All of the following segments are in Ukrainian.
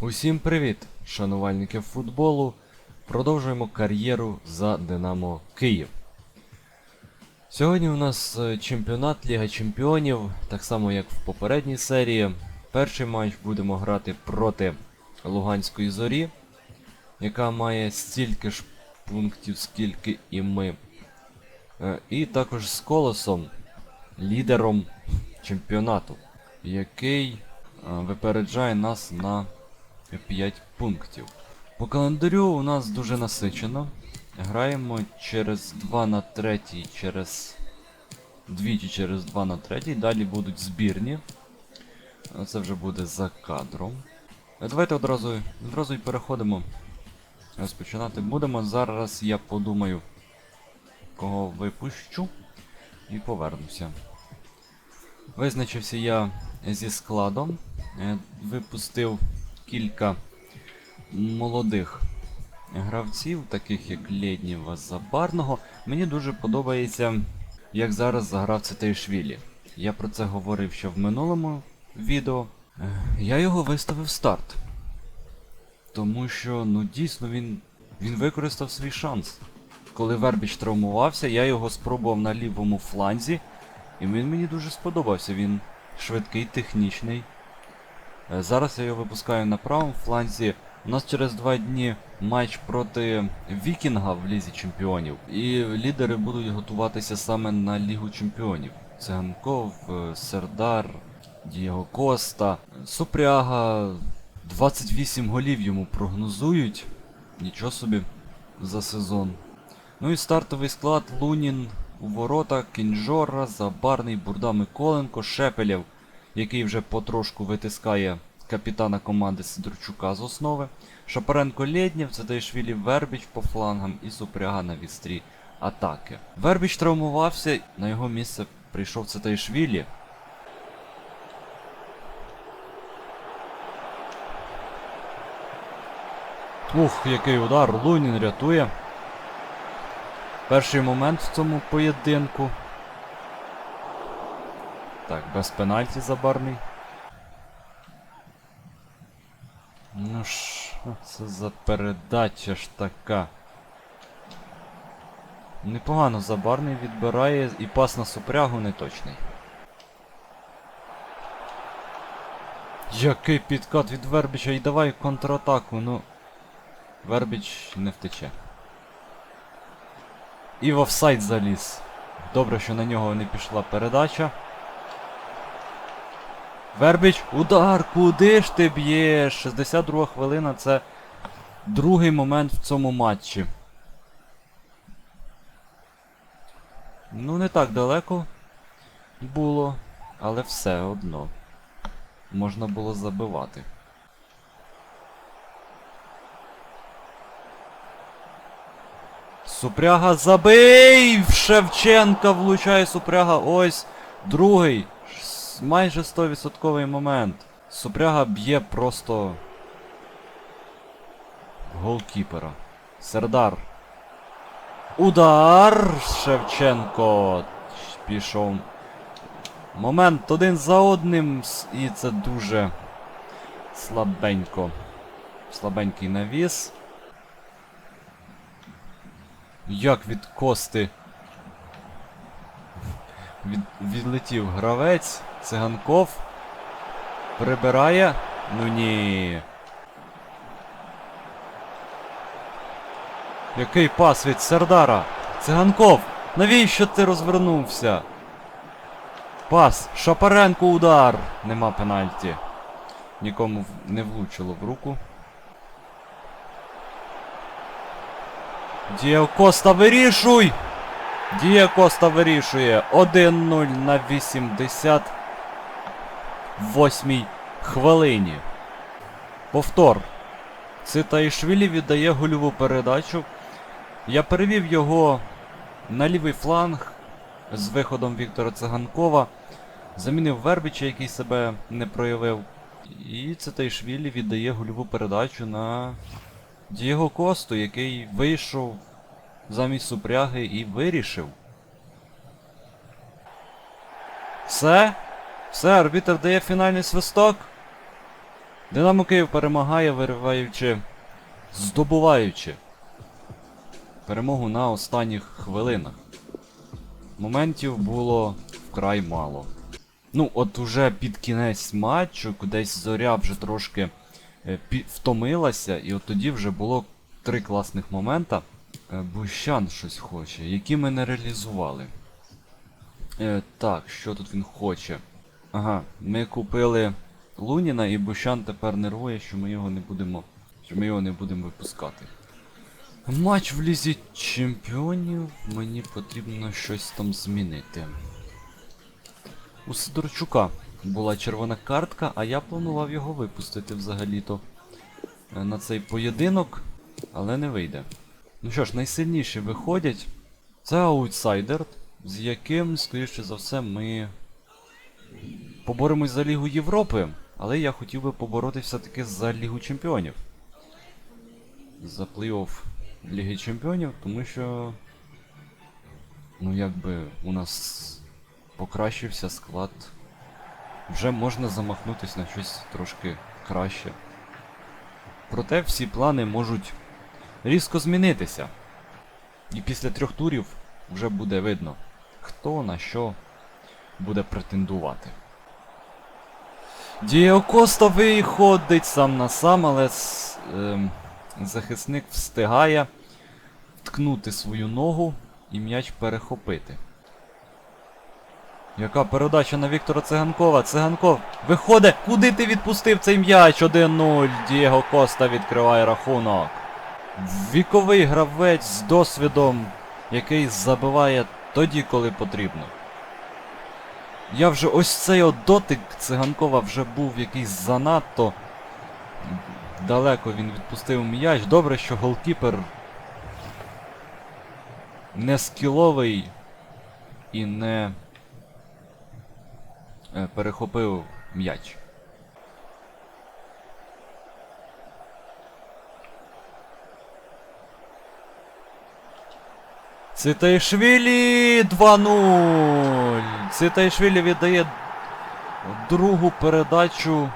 Усім привіт, шанувальники футболу. Продовжуємо кар'єру за Динамо Київ. Сьогодні у нас е, чемпіонат Ліга Чемпіонів, так само як в попередній серії. Перший матч будемо грати проти Луганської зорі, яка має стільки ж пунктів, скільки і ми. Е, І також з Колосом, лідером чемпіонату, який е, випереджає нас на 5 пунктів. По календарю у нас дуже насичено. Граємо через 2 на 3, через двічі через 2 на 3. Далі будуть збірні. Це вже буде за кадром. Давайте одразу, одразу і переходимо. Розпочинати будемо. Зараз я подумаю, кого випущу, і повернуся. Визначився я зі складом. Е, Випустив кілька молодих гравців, таких як Лєднєва Забарного. Мені дуже подобається, як зараз заграв Цитейшвілі. Я про це говорив ще в минулому відео. Я його виставив старт. Тому що, ну дійсно, він, він використав свій шанс. Коли Вербіч травмувався, я його спробував на лівому фланзі, і він мені дуже сподобався. Він швидкий, технічний. Е, Зараз я його випускаю на правому фланзі. У нас через два дні матч проти Вікінга в Лізі Чемпіонів. І лідери будуть готуватися саме на Лігу Чемпіонів. Циганков, е, Сердар, Дієго Коста, Супряга. 28 голів йому прогнозують. Нічого собі за сезон. Ну і стартовий склад Лунін у ворота, Кінжора, Забарний, Бурда Миколенко, Шепелєв, який вже потрошку витискає капітана команди Сидорчука з основи. Шапаренко Лєднєв, Цитайшвілі Вербіч по флангам і Супряга на вістрі атаки. Вербіч травмувався, на його місце прийшов Цитайшвілі. Ух, який удар, Лунін рятує. Перший момент в цьому поєдинку. Так, без пенальті забарний. Ну що це за передача ж така? Непогано забарний відбирає і пас на супрягу неточний. Який підкат від Вербіча і давай контратаку, ну. Вербіч не втече. І в офсайд заліз. Добре, що на нього не пішла передача. Вербіч, удар! Куди ж ти б'єш? 62 хвилина це другий момент в цьому матчі. Ну, не так далеко було, але все одно. Можна було забивати. Супряга забий! Шевченка влучає Супряга. Ось другий. Майже 100% момент. Супряга б'є просто голкіпера. Сердар. Удар! Шевченко. Пішов. Момент один за одним. І це дуже слабенько. Слабенький навіс. Як від кости від, відлетів гравець, циганков прибирає. Ну ні. Який пас від Сердара? Циганков! Навіщо ти розвернувся? Пас! Шапаренко удар! Нема пенальті. Нікому не влучило в руку. Дієго Коста вирішуй! Дієго Коста вирішує. 1-0 на 88 хвилині. Повтор. Цитаїшвілі віддає гольову передачу. Я перевів його на лівий фланг з виходом Віктора Циганкова. Замінив Вербіча, який себе не проявив. І Цитаїшвілі віддає гольову передачу на Дієго Косту, який вийшов замість супряги і вирішив. Все? Все, арбітр дає фінальний свисток. Динамо Київ перемагає, вириваючи, здобуваючи перемогу на останніх хвилинах. Моментів було вкрай мало. Ну, от уже під кінець матчу, кудись зоря вже трошки е, пі- втомилася, і от тоді вже було три класних момента. Е, Бущан щось хоче, які ми не реалізували. Е, так, що тут він хоче? Ага, ми купили Луніна і Бущан тепер нервує, що ми його не будемо. Що ми його не будемо випускати. Матч в лізі чемпіонів. Мені потрібно щось там змінити. У Сидорчука була червона картка, а я планував його випустити взагалі-то е, на цей поєдинок, але не вийде. Ну що ж, найсильніші виходять. Це аутсайдер, з яким, скоріше за все, ми поборемось за Лігу Європи, але я хотів би поборотися все-таки за Лігу Чемпіонів. За плей-офф Ліги Чемпіонів, тому що. Ну, якби у нас покращився склад. Вже можна замахнутися на щось трошки краще. Проте всі плани можуть різко змінитися. І після трьох турів вже буде видно, хто на що буде претендувати. Дієго Коста виходить сам на сам, але ем, захисник встигає вткнути свою ногу і м'яч перехопити. Яка передача на Віктора Циганкова? Циганков виходить! Куди ти відпустив цей м'яч? 1-0. Дієго Коста відкриває рахунок. Віковий гравець з досвідом, який забиває тоді, коли потрібно. Я вже ось цей от дотик циганкова вже був якийсь занадто. Далеко він відпустив м'яч. Добре, що голкіпер не скіловий і не е, перехопив м'яч. Цитайшвілі 2-0. Цитайшвілі віддає другу передачу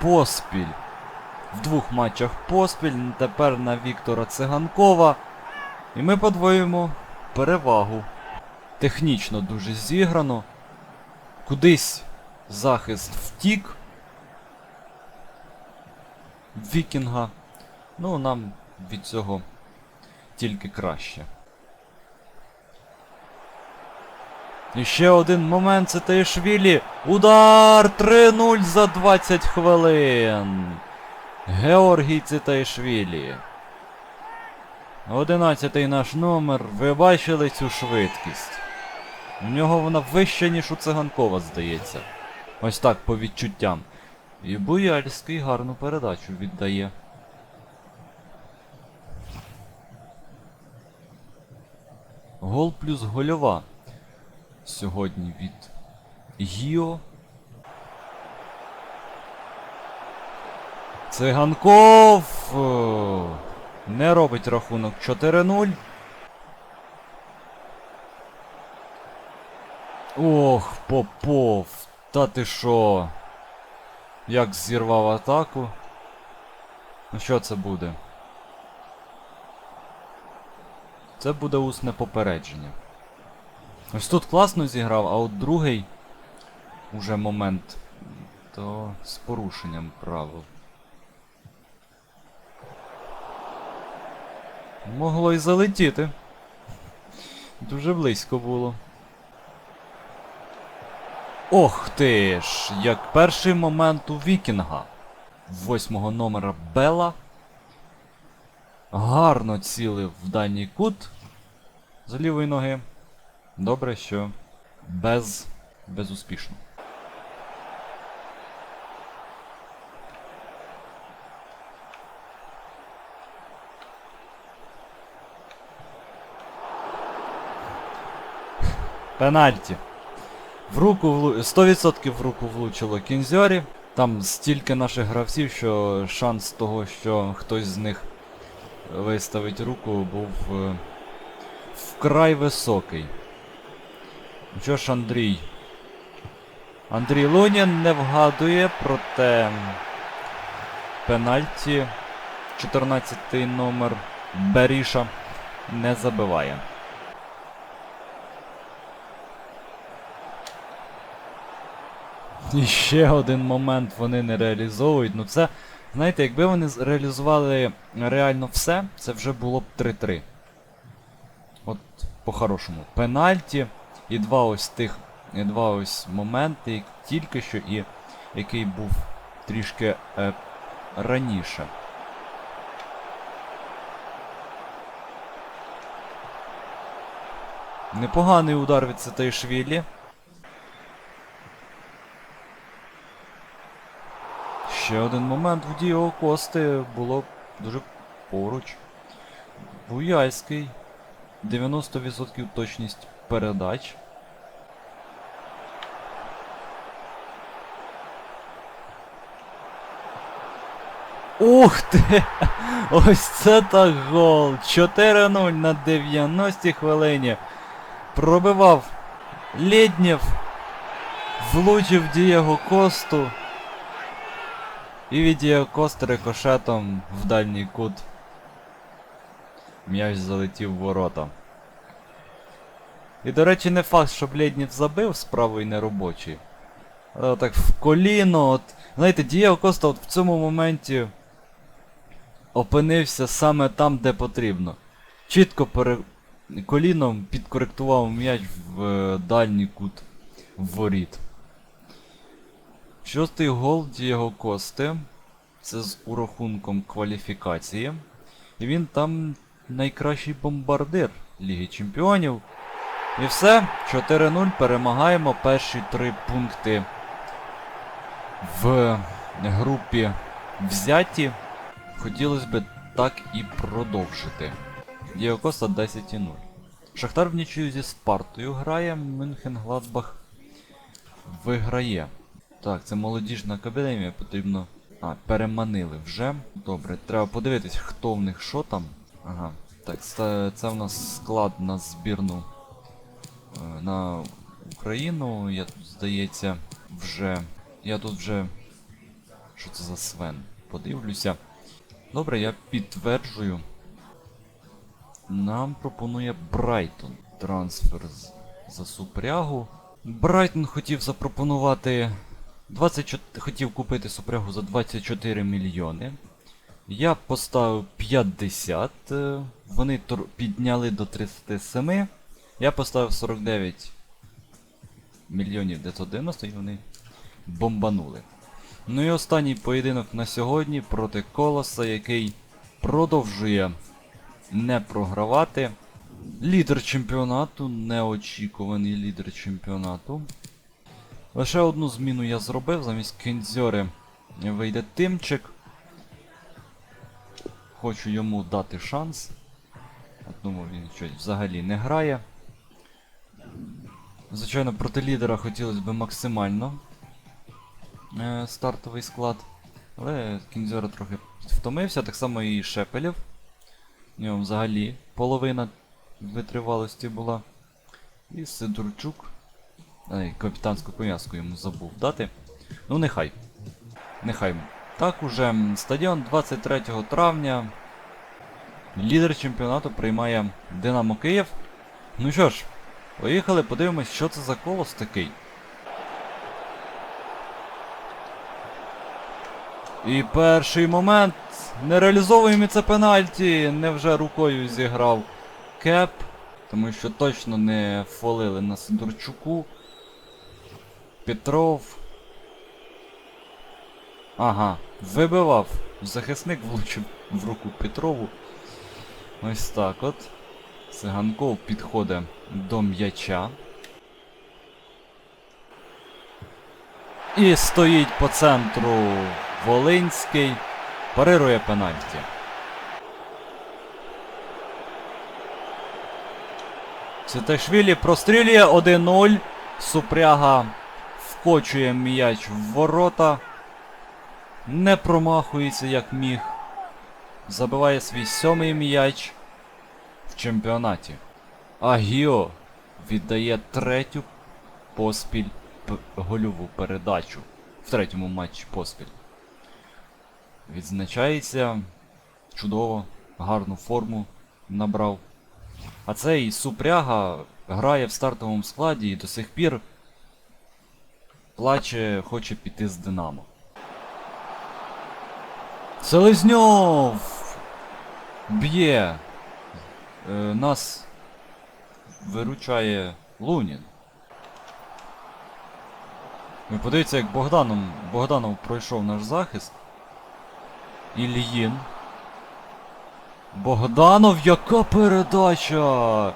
поспіль. В двох матчах поспіль. Тепер на Віктора Циганкова. І ми подвоюємо перевагу. Технічно дуже зіграно. Кудись захист втік. Вікінга. Ну, нам від цього тільки краще. І ще один момент, це Таїшвілі. Удар 3-0 за 20 хвилин. Георгій Цитаїшвілі. Одинадцятий наш номер. Ви бачили цю швидкість? У нього вона вища, ніж у циганкова, здається. Ось так по відчуттям. І Буяльський гарну передачу віддає. Гол плюс гольова. Сьогодні від Гіо. Циганков е, не робить рахунок 4-0. Ох, Попов. Та ти що? Як зірвав атаку? Ну що це буде? Це буде усне попередження. Ось тут класно зіграв, а от другий уже момент, то з порушенням правил. Могло й залетіти. Дуже близько було. Ох ти ж! Як перший момент у Вікінга. Восьмого номера Бела. Гарно цілив в дальній кут з лівої ноги. Добре, що без... безуспішно. Пенальті. В руку влу... 100% в руку влучило Кінзьорі. Там стільки наших гравців, що шанс того, що хтось з них виставить руку, був е, вкрай високий. Ж, Андрій? Андрій Лунін не вгадує, проте пенальті. 14 й номер Беріша не забиває. І ще один момент вони не реалізовують. Ну це, знаєте, якби вони реалізували реально все, це вже було б 3-3. От, по-хорошому. Пенальті і два ось тих. І два ось моменти, тільки що, і який був трішки е, раніше. Непоганий удар від Сатайшвілі. Ще один момент в Діо Кости було дуже поруч. Буяльський. 90% точність передач. Ух ти! Ось це так гол! 4-0 на 90-й хвилині. Пробивав Лєднєв. Влучив Дієго Косту. І від Дієго Кости рикошетом в дальній кут. М'яч залетів в ворота. І, до речі, не факт, що Блєднєв забив з правої неробочої. Але отак в коліно. От, знаєте, Дієго Коста от в цьому моменті опинився саме там, де потрібно. Чітко пере... коліном підкоректував м'яч в е, дальній кут воріт. Шостий гол Дієго Кости. Це з урахунком кваліфікації. І він там найкращий бомбардир Ліги Чемпіонів. І все, 4-0 перемагаємо перші три пункти в групі взяті. Хотілося б так і продовжити. Діо Коста 10-0. Шахтар в нічию зі Спартою грає, Мюнхен Гладбах виграє. Так, це молодіжна академія, потрібно. А, переманили вже. Добре, треба подивитись, хто в них що там. Ага. Так, це, це в нас склад на збірну на Україну. Я тут, здається, вже. Я тут вже. Що це за Свен? Подивлюся. Добре, я підтверджую. Нам пропонує Брайтон трансфер за супрягу. Брайтон хотів запропонувати 24, хотів купити супрягу за 24 мільйони. Я поставив 50. е, Вони підняли до 37. Я поставив 49 мільйонів 990 і вони бомбанули. Ну і останній поєдинок на сьогодні проти Колоса, який продовжує не програвати. Лідер чемпіонату, неочікуваний лідер чемпіонату. Лише одну зміну я зробив, замість Кензьори вийде Тимчик. Хочу йому дати шанс. От він щось взагалі не грає. Звичайно, проти лідера хотілося б максимально е, стартовий склад. Але Кінзьора трохи втомився, так само і Шепелів. У нього взагалі половина витривалості була. І Сидорчук. Ай, капітанську пов'язку йому забув дати. Ну нехай. Нехай. Так уже стадіон 23 травня. Лідер чемпіонату приймає Динамо Київ. Ну що ж, поїхали, подивимось, що це за колос такий. І перший момент. Не реалізовуємо це пенальті. Невже рукою зіграв Кеп. Тому що точно не фолили на Сидорчуку. Петров. Ага, вибивав. Захисник влучив в руку Петрову. Ось так от. Циганков підходить до м'яча. І стоїть по центру Волинський. Парирує пенальті. Циташвілі прострілює 1-0. Супряга вкочує м'яч в ворота. Не промахується як міг. Забиває свій сьомий м'яч в чемпіонаті. А Гіо віддає третю поспіль гольову передачу в третьому матчі поспіль. відзначається. Чудово, гарну форму набрав. А цей Супряга грає в стартовому складі і до сих пір плаче, хоче піти з Динамо. Селезньов! Б'є! Е, нас виручає Лунін. Ви подивіться, як Богданов, Богданов пройшов наш захист. Ільїн. Богданов, яка передача!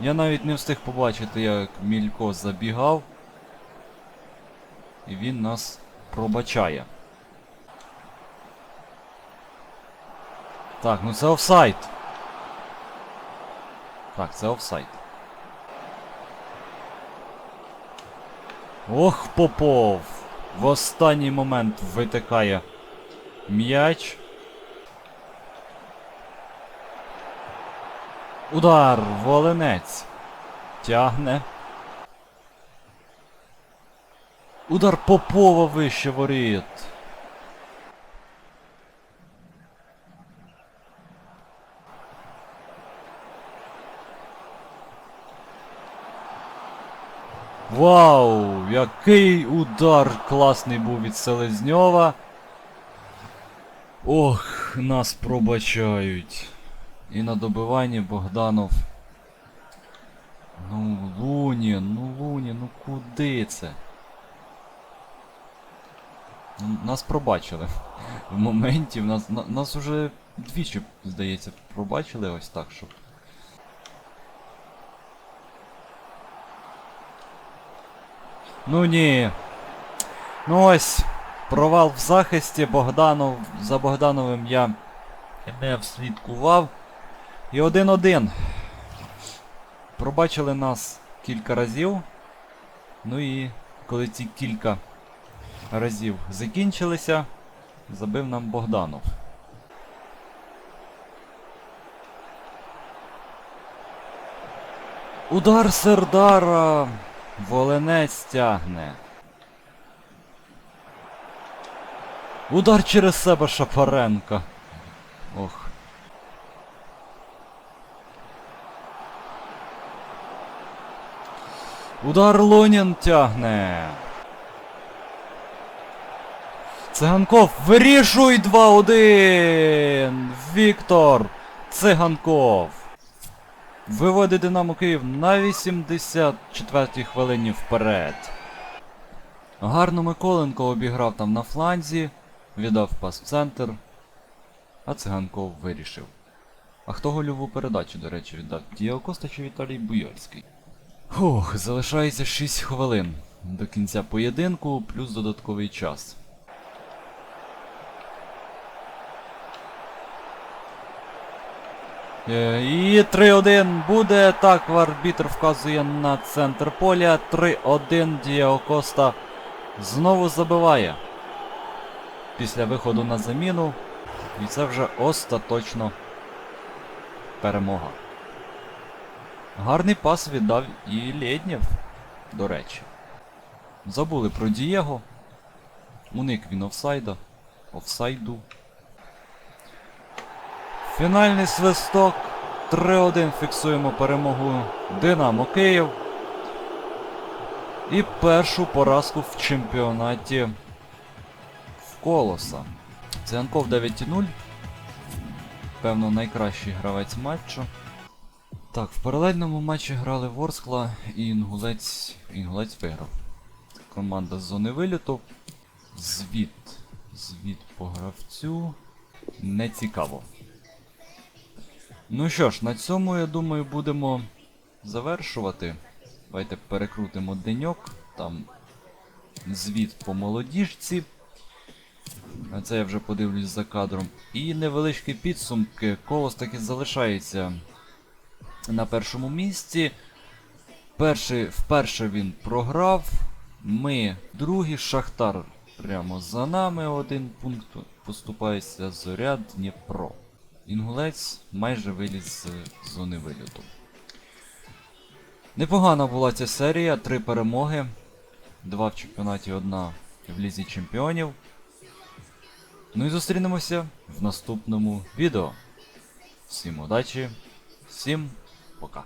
Я навіть не встиг побачити, як Мілько забігав. І він нас пробачає. Так, ну це офсайд. Так, це офсайд. Ох, Попов! В останній момент витикає м'яч. Удар, Волинець. Тягне. Удар Попова вище воріт. Вау! Який удар класний був від Селезньова. Ох, нас пробачають. І на добиванні Богданов. Ну, Луні, ну Луні, ну куди це? Нас пробачили. В моменті в нас, на, нас уже двічі, здається, пробачили ось так, щоб. Ну ні. Ну ось. Провал в захисті Богданов. За Богдановим я не вслідкував. І один-один. Пробачили нас кілька разів. Ну і коли ці кілька разів закінчилися, забив нам Богданов. Удар Сердара. Волинець тягне. Удар через себе Шапаренка. Ох. Удар Лунін тягне. Циганков, вирішуй 2-1! Віктор Циганков. Виводить Динамо Київ на 84-й хвилині вперед. Гарно Миколенко обіграв там на фланзі, віддав пас в центр, а Циганков вирішив. А хто гольову передачу, до речі, віддав? Діо Коста чи Віталій Буйольський? Фух, залишається 6 хвилин до кінця поєдинку, плюс додатковий час. І 3-1 буде. Так, арбітр вказує на центр поля. 3-1 Діаго Коста знову забиває. Після виходу на заміну. І це вже остаточно перемога. Гарний пас віддав і Лєднєв, до речі. Забули про Дієго. Уник він офсайда. Офсайду. Фінальний свисток. 3-1 фіксуємо перемогу Динамо Київ. І першу поразку в чемпіонаті в Колоса. Циганков 9-0. Певно, найкращий гравець матчу. Так, в паралельному матчі грали Ворскла і Інгулець. Інгулець виграв. Команда з зони виліту. Звіт. Звіт по гравцю. Не цікаво. Ну що ж, на цьому, я думаю, будемо завершувати. Давайте перекрутимо деньок. Там звіт по молодіжці. Це я вже подивлюсь за кадром. І невеличкі підсумки. Колос таки залишається на першому місці. Перший, вперше він програв. Ми другий, Шахтар прямо за нами один пункт поступається Зоря Дніпро. Інгулець майже виліз з зони виліту. Непогана була ця серія, три перемоги. Два в чемпіонаті, одна в Лізі Чемпіонів. Ну і зустрінемося в наступному відео. Всім удачі, всім пока.